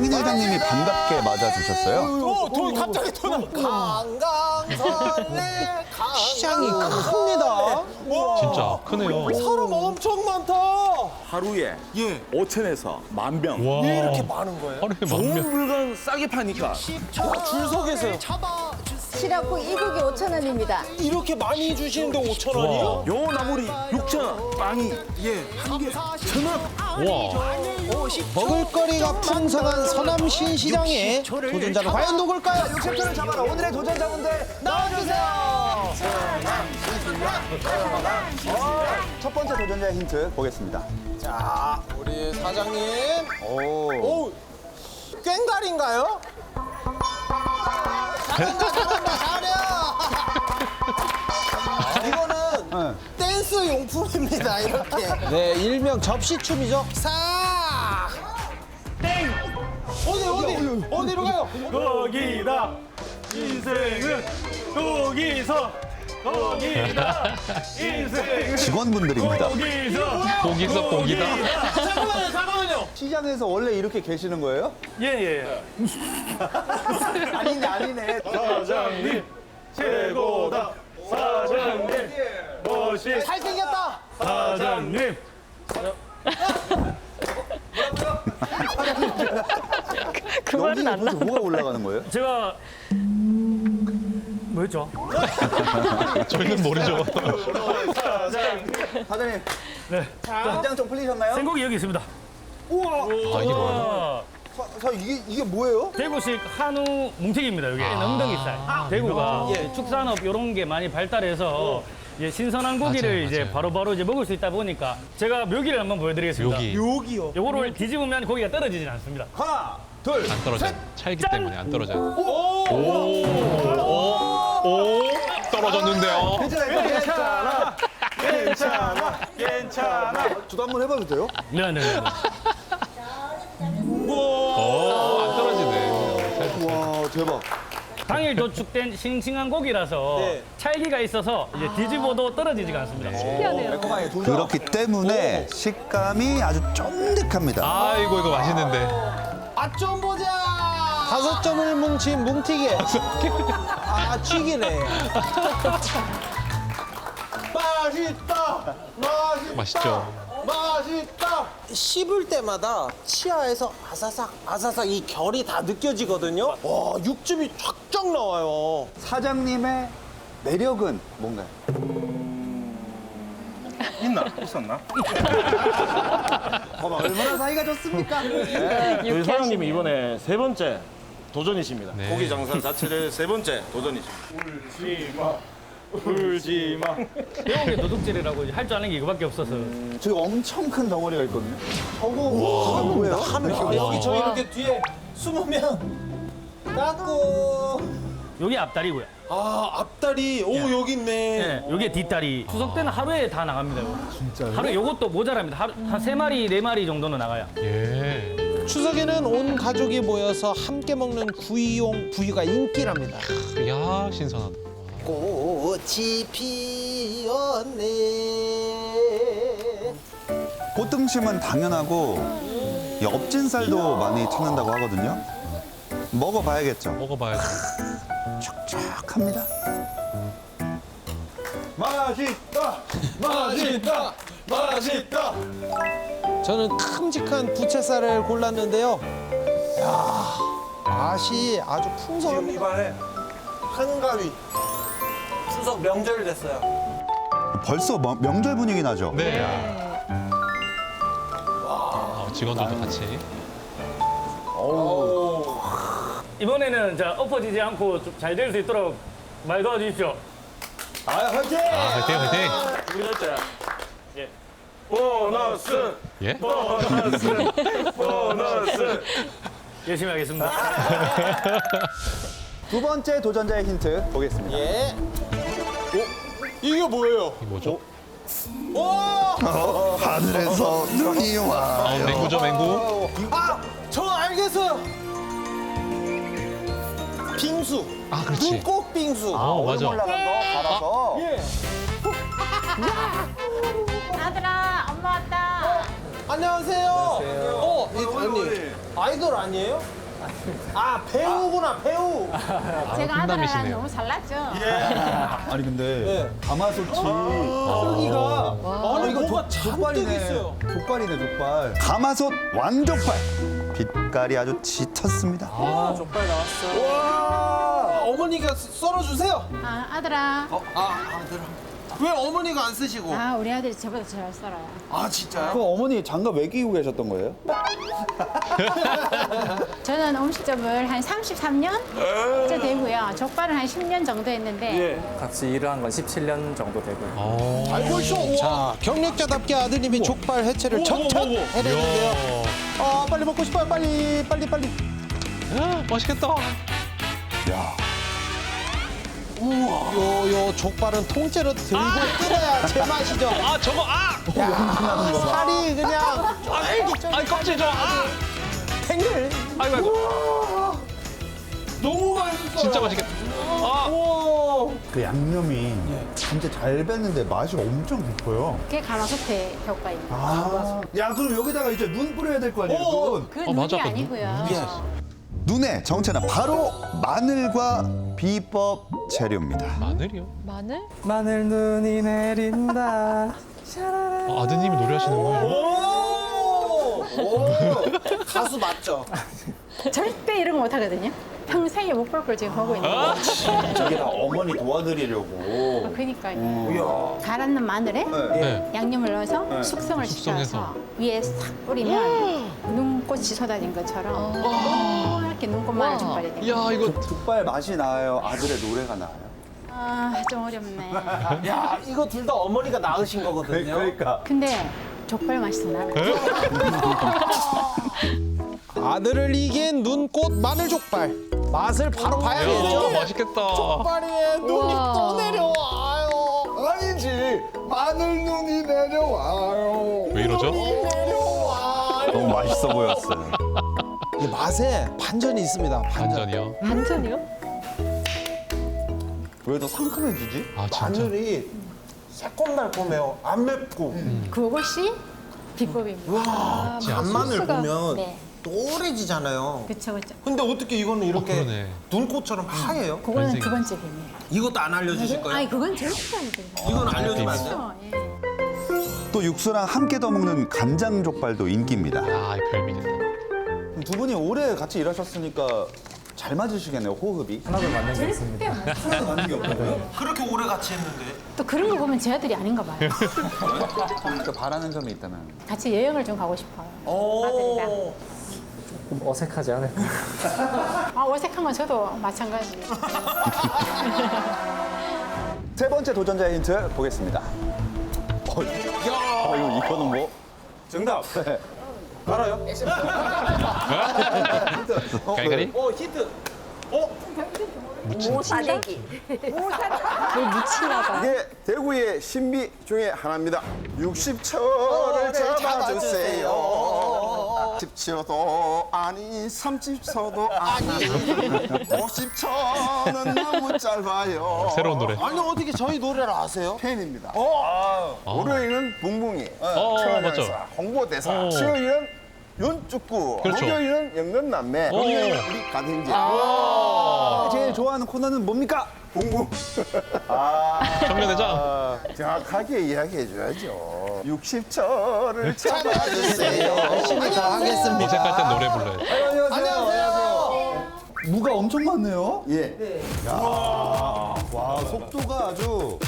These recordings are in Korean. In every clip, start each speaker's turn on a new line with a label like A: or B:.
A: 상인 회장님이 반갑게 맞아주셨어요.
B: 오, 돈 갑자기 돈 강강설레
C: 시장이 큽니다.
D: 진짜 크네요.
B: 사람 엄청 많다.
E: 하루에
B: 예.
E: 5천에서 만 병.
D: 와.
B: 왜 이렇게 많은 거예요?
D: 하루에 만
E: 좋은
D: 명.
E: 물건 싸게 파니까
B: 줄 서 계세요.
F: 시라고 이국이 5천 원입니다.
B: 이렇게 많이 주시는데 5천 원이요?
E: 요 나물이 6천 원, 빵이 예, 한개 천 원.
D: 와.
C: 먹을거리가 풍성한 서남신 시장에 도전자는 과연 누굴까요?
B: 6천원을 잡아라. 오늘의 도전자분들 나와주세요.
A: 첫 번째 도전자의 힌트 보겠습니다.
B: 자, 우리 사장님.
A: 오.
B: 오, 꽹가리인가요? 잘한다, 잘한다, 잘해요. 이거는 댄스 용품입니다, 이렇게.
C: 네, 일명 접시춤이죠.
B: 사! 땡! 어디, 어디, 어디로 가요?
G: 거기다 인생은 거기서 거기다 인생은
A: 직원분들입니다.
G: 거기서
D: 고기서 고기다.
B: 잠깐만요, 잠깐만요.
A: 시장에서 원래 이렇게 계시는 거예요?
G: 예 예
A: 아니네, 아니네.
G: 사장님 최고다 사장님 멋이
B: 잘생겼다.
G: 사장님
F: 그 말은 안 나.
A: 뭐가 올라가는 거예요?
G: 제가 뭐였죠?
D: 저희는 모르죠.
A: 사장님,
G: 네
A: 긴장 좀 풀리셨나요?
G: 생고기 여기 있습니다.
D: 아 이게 뭐야?
G: 아,
A: 자, 이게, 이게 뭐예요?
G: 대구식 한우 뭉튀기입니다. 여기 엉덩이살. 대구가 예, 축산업 이런 게 많이 발달해서 예, 신선한 고기를
D: 맞아요,
G: 이제
D: 맞아요.
G: 바로바로 이제 먹을 수 있다 보니까 제가 묘기를 한번 보여드리겠습니다.
D: 여기
B: 여기요.
G: 요거를 뒤집으면 고기가 떨어지진 않습니다.
A: 하나, 둘.
D: 안 떨어져. 찰기
G: 짠!
D: 때문에 안 떨어져요. 오. 오. 떨어졌는데요.
A: 괜찮아,
G: 괜찮아, 괜찮아.
A: 저도 한번 해봐도 돼요?
G: 네 네 네.
D: 오. 안 떨어지네.
A: 와, 대박.
G: 당일 도축된 싱싱한 고기라서
B: 네.
G: 찰기가 있어서 이제 뒤집어도 떨어지지가 않습니다.
F: 신기하네요.
A: 그렇기 때문에 식감이 아주 쫀득합니다.
D: 아이고 이거 맛있는데.
B: 맛좀 보자.
C: 다섯 점을 뭉친 뭉티기. 아, 튀기네.
B: 맛있다. 맛있다.
D: 맛있죠.
B: 맛있다. 씹을 때마다 치아에서 아사삭 아사삭 이 결이 다 느껴지거든요. 와 육즙이 쫙쫙 나와요.
A: 사장님의 매력은 뭔가요?
E: 있나? 있었나?
A: 봐봐, 얼마나 사이가 좋습니까?
H: 저희 사장님이 이번에 세 번째 도전이십니다.
D: 네.
H: 고기 장사 자체를 세 번째 도전이십니다.
E: 울지 마.
G: 배운 게 도둑질이라고 할 줄 아는 게 이거밖에 없어서
A: 저기 엄청 큰 덩어리가 있거든요. 저거, 저거 뭐예요?
B: 한 여기 저 이렇게 뒤에 숨으면 깎고.
G: 여기 앞다리고요.
B: 아 앞다리 오 여기 있네.
G: 네, 여기 뒷다리. 추석 때는 하루에 다 나갑니다. 진짜요? 하루에 요것도 모자랍니다. 하루 한 세 마리 네 마리 정도는 나가요.
D: 예.
C: 추석에는 온 가족이 모여서 함께 먹는 구이용 부위가 인기랍니다.
D: 야 신선하다.
B: 꽃이 피었네.
A: 꽃등심은 당연하고 이 엎진살도 많이 찾는다고 하거든요. 먹어봐야겠죠.
D: 먹어봐야죠.
A: 촉촉합니다.
E: 맛있다. 맛있다. 맛있다.
C: 저는 큼직한 부채살을 골랐는데요. 야, 맛이 아주
B: 지금
C: 풍성합니다.
B: 입안에 한가위. 추석 명절 됐어요.
A: 벌써 뭐- 명절 분위기 나죠?
D: 네. 아, 직원들도 같이.
G: 이번에는 자 엎어지지 않고 잘 될 수 있도록 많이 도와주십시오.
E: 아, 화이팅!
D: 아 화이팅 화이팅.
H: 두 번째
E: 보너스!
D: 예?
E: 보너스! 보너스!
G: 열심히 하겠습니다.
A: 두 번째 도전자의 힌트 보겠습니다.
B: 예. 오 이게 뭐예요?
D: 이 뭐죠?
B: 오!
A: 하늘에서 눈이 와.
D: 아 맹구죠 맹구.
B: 아, 저 알겠어요. 빙수.
D: 아 그렇지.
B: 눈꽃 빙수.
D: 아 맞아.
A: 올라간 거 받아서
B: 예.
F: 아들아, 엄마 왔다.
B: 안녕하세요. 어, 이 언니 아이돌 아니에요? 아 배우구나 배우.
F: 제가 아들이랑. 너무 잘났죠?
A: 아니 근데
B: 네.
A: 가마솥이
B: 여기가 아니
A: 이거
B: 뭐가
A: 족-
B: 잔뜩 있어요.
A: 족발이네 족발. 가마솥 완족발. 빛깔이 아주 짙었습니다.
B: 와 어머니가 썰어 주세요.
F: 아, 아들아.
B: 아 아들. 왜 어머니가 안 쓰시고?
F: 아, 우리 아들이 저보다 잘 살아요.
B: 아 진짜요?
A: 그 어머니 장갑 왜 끼고 계셨던 거예요?
F: 저는 음식점을 한 33년 째 되고요. 족발은 한 10년 정도 했는데
I: 같이 일을 한 건 17년 정도 되고요.
D: 어.
C: 자, 경력자답게 아드님이 족발 해체를 척척 해냈는데요. 아, 빨리 먹고 싶어요. 빨리, 빨리, 빨리.
D: 아, 맛있겠다.
A: 야.
C: 요, 요 족발은 통째로 들고 뜯어야 제맛이죠.
D: 아, 저거, 아!
C: 살이 그냥
D: 아, 껍질 좀, 아!
C: 탱글.
D: 아이고, 아이고.
B: 너무 맛있어.
D: 진짜 맛있겠다.
A: 그 양념이 진짜 잘 뱄는데 맛이 엄청 깊어요.
F: 그게 가마솥의 효과입니다.
A: 아. 야 그럼 여기다가 이제 눈 뿌려야 될 거 아니에요? 눈.
F: 그
D: 어,
F: 눈이
D: 맞아. 그
F: 아니고요.
A: 눈의 정체는 바로 마늘과 비법 재료입니다.
D: 마늘이요?
F: 마늘?
I: 마늘 눈이 내린다.
D: 아, 아드님이 노래하시는군요.
B: 오! 오! 가수 맞죠?
F: 절대 이런 거 못하거든요. 평생에 못 볼 걸 지금 보고 있는
D: 아.
F: 거예요.
A: 저게 다 어머니 도와드리려고.
F: 그러니까요. 갈았는 마늘에
D: 네.
F: 양념을 넣어서 숙성을
D: 숙성해서.
F: 시켜서 위에 싹 뿌리면 눈꽃이 쏟아진 것처럼 이렇게 눈꽃 마늘 족발이 돼요.
D: 야, 이거.
A: 족발 맛이 나요. 아들의 노래가 나요.
F: 아, 좀 어렵네.
B: 야 이거 둘 다 어머니가 낳으신 거거든요.
A: 그러니까.
F: 근데 족발 맛이 더 나요.
C: 아들을 이긴 눈꽃 마늘 족발. 맛을 바로
D: 야,
C: 봐야겠죠.
D: 맛있겠다.
C: 족발에 눈이 또 내려와요.
A: 아니지. 마늘 눈이 내려와요.
D: 왜 이러죠?
A: 너무 맛있어 보였어요.
C: 이 맛에 반전이 있습니다. 반전.
D: 반전이요?
F: 반전이요?
A: 왜 더 상큼해지지?
D: 아, 진짜?
B: 마늘이 새콤달콤해요. 안 맵고.
F: 그것이 비법입니다.
B: 간마늘
F: 소스가-
B: 보면
F: 네.
B: 노래지잖아요.
F: 그쵸, 그쵸.
B: 근데 어떻게 이거는 이렇게
D: 어, 그러네.
B: 눈꽃처럼 하얘요?
F: 그거는
D: 인생이-
F: 두 번째 비밀.
B: 이것도 안 알려주실 거예요?
F: 아니, 그건 절대 아니거든요.
B: 이건 알려주면 안 돼요?
F: 그렇죠, 예.
A: 또 육수랑 함께 더 먹는 간장 족발도 인기입니다.
D: 아, 이 별미
A: 두 분이 오래 같이 일하셨으니까 잘 맞으시겠네요, 호흡이.
I: 하나도 맞는 게 있습니다.
A: 하나도 맞는 게 없다고요?
B: 그렇게 오래 같이 했는데.
F: 또 그런 거 보면 제 아들이 아닌가 봐요.
A: 그러니까 바라는 점이 있다면.
F: 같이 여행을 좀 가고 싶어요.
B: 오.
F: 아들이랑.
I: 좀 어색하지 않을까?
F: 아, 어색한 건 저도 마찬가지.
A: 세 번째 도전자의 힌트 보겠습니다. 어, 어, 이거, 이거는 뭐?
B: 정답.
A: 알아요?
D: 갈갈이?
B: 어 힌트.
F: 모사대기. 뭘 묻히나 봐.
J: 이게 대구의 신비 중에 하나입니다. 60초를 잡아주세요. 10초도 아니 30초도 아니 50초는 너무 짧아요.
D: 새로운 노래.
B: 아니 어떻게 저희 노래를 아세요?
J: 팬입니다.
B: 어.
J: 월요일은 붕붕이,
D: 어,
J: 천안에서
D: 맞죠.
J: 홍보대사,
D: 어.
J: 수요일은 윤축구,
D: 그렇죠.
J: 목요일은 영근남매,
D: 어.
J: 금요일은 우리 가든지
A: 제일 좋아하는 코너는 뭡니까?
J: 붕붕.
D: 청년회장.
J: 아, 정확하게 이야기해줘야죠. 60초를 잡아주세요.
C: 열심히 다 하겠습니다.
D: 어색할 땐 노래 불러요.
A: 안녕하세요. 무가 엄청 많네요.
J: 예.
A: 와, 속도가 아주.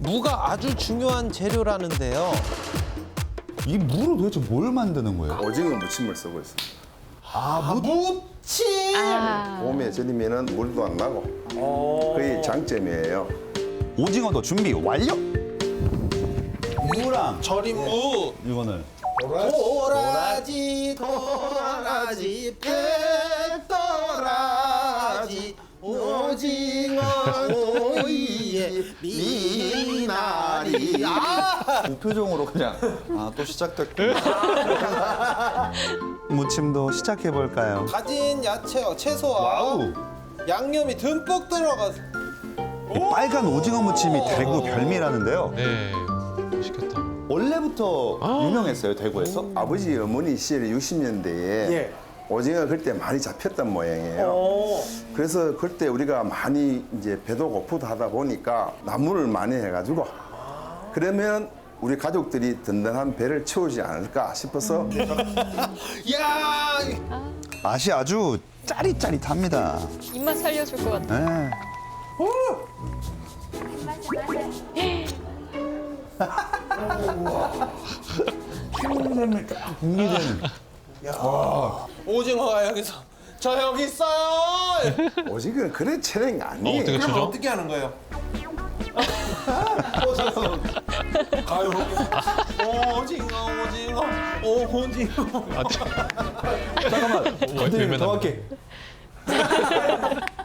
C: 무가 아주 중요한 재료라는데요.
A: 이 무로 도대체 뭘 만드는 거예요?
J: 오징어 무침을 쓰고 있습니다.
A: 아, 무?
F: 아,
J: 봄에 절이면은 물도 안 나고 그게 장점이에요.
A: 오징어도 준비 완료. 무랑
B: 절임 무.
A: 이거는
B: 도라지 도라지 백도라지 오징어 오이에 미나리 아!
A: 무표정으로 그냥 아 또 시작됐구나. 무침도 시작해 볼까요?
B: 가진 야채와 채소와
A: 와우.
B: 양념이 듬뿍 들어가서
A: 이 빨간 오징어 무침이 대구 별미라는데요.
D: 네.
A: 원래부터 유명했어요 대구에서.
J: 아버지 어머니 시절에 60년대에
B: 예.
J: 오징어가 그때 많이 잡혔던 모양이에요.
B: 어.
J: 그래서 그때 우리가 많이 이제 배도 고프도 하다 보니까 나무를 많이 해가지고 그러면 우리 가족들이 든든한 배를 채우지 않을까 싶어서
B: 야,
A: 맛이 아주 짜릿짜릿합니다.
K: 입맛 살려줄 것 같아.
A: 네.
B: 오 징어가 여기서 저 여기 있어요.
J: 오징어는 그런 체력이
D: 어,
J: 아니에요.
D: 어떻게
B: 그럼? 어떻게 하는 거예요? 가요. 오징어, 오징어, 오, 오징어.
D: 아, 참.
A: 잠깐만.
D: 어, 되면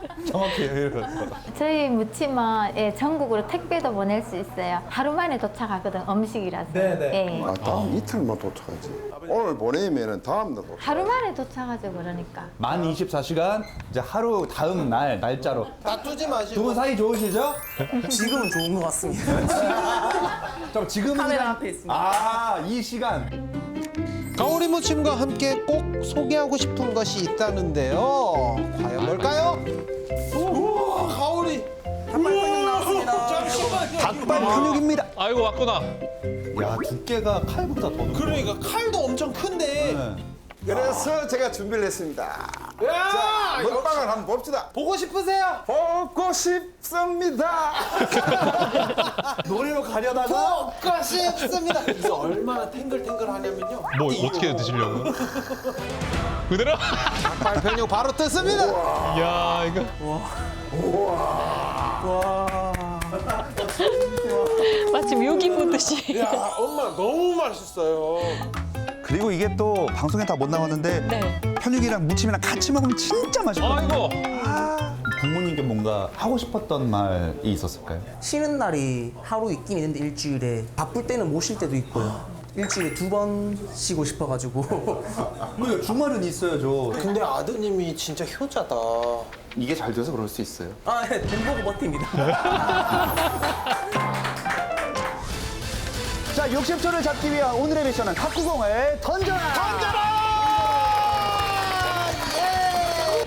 A: 정확히. 정확히.
K: 저희 무침은 전국으로 택배도 보낼 수 있어요. 하루 만에 도착하거든 음식이라서.
B: 네네.
K: 예.
J: 아, 다음 이틀만 도착하지. 오늘 보내면은 다음 날 도착.
K: 하루 만에 도착하죠 그러니까.
A: 만 24시간 이제 하루 다음 날 날짜로.
B: 다투지
A: 두
B: 마시고.
A: 분 사이 좋으시죠?
E: 지금은 좋은 것 같습니다.
A: 그럼 지금
E: 카메라 앞에 있습니다.
A: 아, 이 시간.
C: 가오리 무침과 함께 꼭 소개하고 싶은 것이 있다는데요. 과연
B: 뭘까요?
A: 닭발 편육입니다.
D: 아이고 왔구나.
A: 야, 두께가 칼보다 더 높아.
B: 그러니까 칼도 엄청 큰데.
A: 네.
J: 그래서 제가 준비를 했습니다.
B: 야,
J: 자, 먹방을 한번 봅시다.
B: 보고 싶으세요?
J: 보고 싶습니다.
A: 노래로 가려다가
B: 보고 싶습니다. 이거 얼마나 탱글탱글하냐면요.
D: 뭐 어떻게 드시려고? 그대로?
C: 닭발 편육 바로 뜯습니다.
D: 야 이거.
K: 마치 묘기 보듯이.
B: 야, 엄마 너무 맛있어요.
A: 그리고 이게 또 방송에 다 못 나왔는데
K: 네.
A: 편육이랑 무침이랑 같이 먹으면 진짜 맛있거든요.
D: 아이고.
A: 부모님께 뭔가 하고 싶었던 말이 있었을까요?
E: 쉬는 날이 하루 있긴 있는데 일주일에 바쁠 때는 못 쉴 때도 있고요. 일주일에 두 번 쉬고 싶어가지고
A: 그러니까 주말은 있어야죠.
B: 근데 아드님이 진짜 효자다.
A: 이게 잘 돼서 그럴 수 있어요.
E: 아, 네, 돈 보고 버팁니다.
A: 자, 60초를 잡기 위한 오늘의 미션은 탁구공을 던져라! 던져라!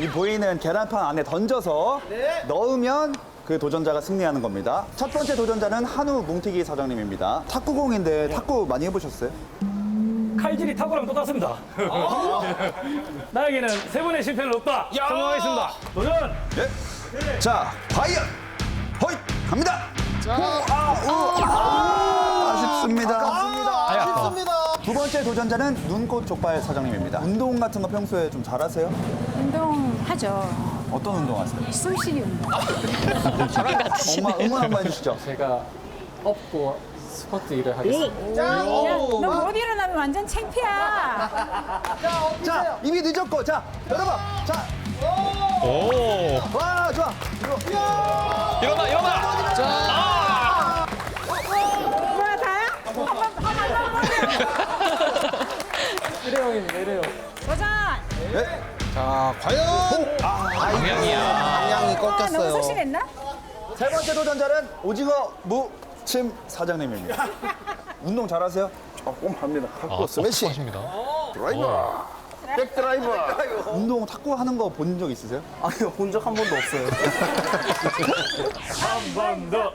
A: 이 보이는 계란판 안에 던져서 넣으면 그 도전자가 승리하는 겁니다. 첫 번째 도전자는 한우 뭉티기 사장님입니다. 탁구공인데 탁구 많이 해보셨어요?
G: 칼질이 탁구랑 똑같습니다. 나에게는 세 번의 실패는 없다. 성공하겠습니다. 도전!
A: 자, 과연! 허이! 갑니다! 오, 아, 우, 아, 아쉽습니다.
B: 아쉽습니다.
A: 두 번째 도전자는 눈꽃 족발 사장님입니다. 운동 같은 거 평소에 좀 잘하세요?
F: 운동하죠.
A: 어떤 운동 하세요?
F: 숨쉬기 운동.
A: 엄마 응원 한번 해주시죠.
I: 제가 업고 스쿼트 일을 하겠습니다.
F: 야, 너못 일어나면 완전 창피야.
A: 자, 이미 늦었고, 자, 열어봐. 자,
D: 오.
A: 와, 좋아.
D: 일어나 일어나.
F: 뭐야, 다야? 한번 한번
I: 일회용입니다, 일회용.
F: 도전!
C: 자, 과연
D: 방향이야.
C: 방향이
F: 아, 너무
C: 꺾였어요.
F: 소심했나?
A: 세 번째 도전자는 오징어 무침 사장님입니다. 운동 잘하세요?
J: 조금 합니다.
D: 아,
J: 탁구 스매시
D: 하십니다.
J: 드라이버. 백드라이버.
A: 운동 탁구 하는 거 본 적 있으세요?
E: 아니요, 본 적 한 번도 없어요.
B: 한번 더.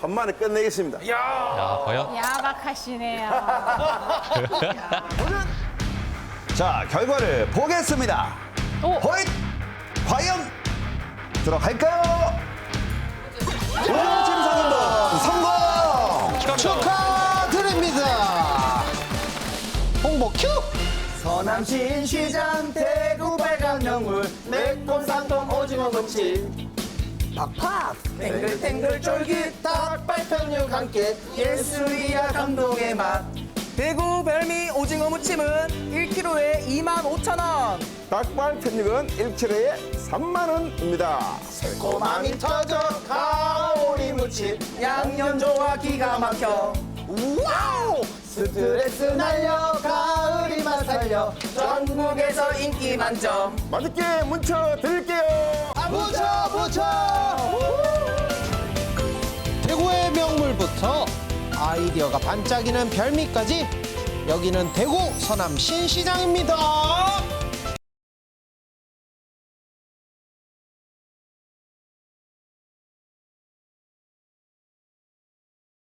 J: 한 마리 끝내겠습니다.
D: 야 과연.
F: 야박하시네요.
A: 자, 결과를 보겠습니다. 허잇! 과연 들어갈까요? 오징어 상인도 성공!
C: 축하드립니다. 홍보 큐!
A: 서남신 시장 대구 빨간 명물 매콤 산통 오징어 무침
E: 팍팍! 탱글탱글 쫄깃 닭발 편육 함께 예술이야 감동의 맛 대구 별미 오징어 무침은 1kg에 25,000원.
J: 닭발 편육은 1kg에 3만 원입니다.
E: 고마미 터져 가오리 무침. 양념 좋아 기가 막혀. 와우! 스트레스 날려 가을이 맛 살려. 전국에서 인기 만점.
J: 맛있게 뭉쳐 드릴게요.
C: 묻혀 묻혀 대구의 명물부터
B: 아이디어가 반짝이는 별미까지 여기는 대구 서남 신시장입니다.